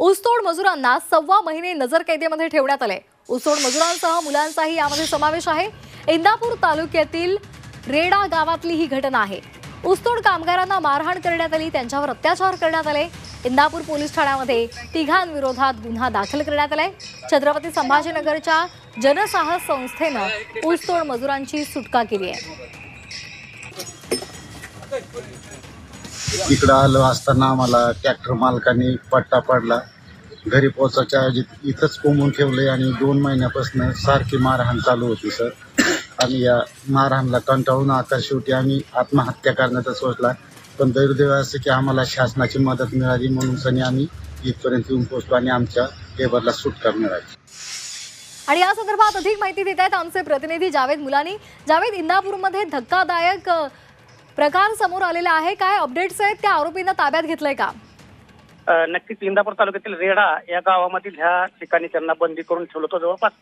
ऊसतोड मजुरांना सव्वा महिने नजरकैदेमध्ये ठेवण्यात आले. ऊसतोड मजुरांसह मुलांचाही यामध्ये समावेश आहे. इंदापूर तालुक्यातील रेडा गावातली ही घटना आहे. ऊसतोड कामगारांना मारहाण करण्यात आली त्यांच्यावर अत्याचार करण्यात आले. इंदापूर पोलीस ठाण्यामध्ये तिघांविरोधात गुन्हा दाखल करण्यात आलाय. छत्रपती संभाजीनगरच्या जनसाहस संस्थेनं ऊसतोड मजुरांची सुटका केली आहे. इकडं आलो असताना आम्हाला ट्रॅक्टर मालकाने पट्टा पडला. घरी पोचायच्या ऐवजी इथंच कोंबून ठेवले आणि दोन महिन्यापासून सारखी मारहाण चालू होती सर आणि या मारहाणला कंटाळून आता शेवटी आम्ही आत्महत्या करण्याचा सोचला. पण दैर्देव असं की आम्हाला शासनाची मदत मिळाली म्हणून सनी आम्ही इथपर्यंत येऊन पोहोचलो आणि आमच्या लेबरला सुटका मिळाली आणि या संदर्भात अधिक माहिती देत आहेत आमचे प्रतिनिधी जावेद मुलानी. जावेद इंदापूरमध्ये धक्कादायक प्रकार समोर आलेला आहे. काय अपडेट्स आहेत? त्या आरोपींना ताब्यात घेतलंय का? नक्कीच इंदापूर तालुक्यातील रेडा या गावामधील ह्या ठिकाणी त्यांना बंदी करून ठेवलं होतं. जवळपास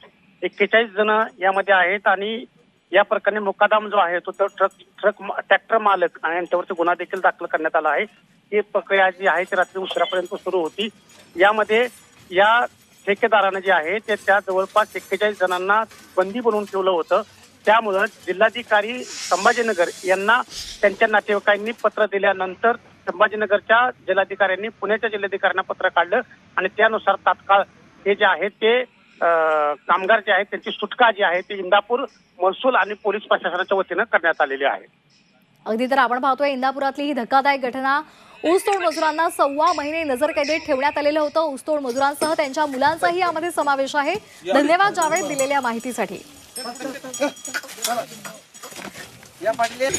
एक्केचाळीस जण यामध्ये आहेत आणि या प्रकरणी मुकादाम जो आहे तो तो ट्रक ट्रक ट्रॅक्टर मालक आणि यांच्यावरती गुन्हा देखील दाखल करण्यात आला आहे. ही प्रक्रिया जी आहे ती रात्री उशिरापर्यंत सुरू होती. यामध्ये या ठेकेदारानं जे आहे ते त्या जवळपास एक्केचाळीस जणांना बंदी बनवून ठेवलं होतं. त्यामुळं जिल्हाधिकारी संभाजीनगर यांना त्यांच्या नातेवाईकांनी पत्र दिल्यानंतर संभाजीनगरच्या जिल्हाधिकाऱ्यांनी पुण्याच्या जिल्हाधिकाऱ्यांना पत्र काढलं आणि त्यानुसार तात्काळ हे जे आहे ते कामगार जे आहेत त्यांची सुटका जी आहे ती इंदापूर महसूल आणि पोलीस प्रशासनाच्या वतीनं करण्यात आलेली आहे. अगदी तर आपण पाहतोय इंदापुरातली ही धक्कादायक घटना. ऊसतोड मजुरांना सव्वा महिने नजरकैदेत ठेवण्यात आलेलं होतं. ऊसतोड मजुरांसह त्यांच्या मुलांचाही यामध्ये समावेश आहे. धन्यवाद जावेद दिलेल्या माहितीसाठी. या पाटील.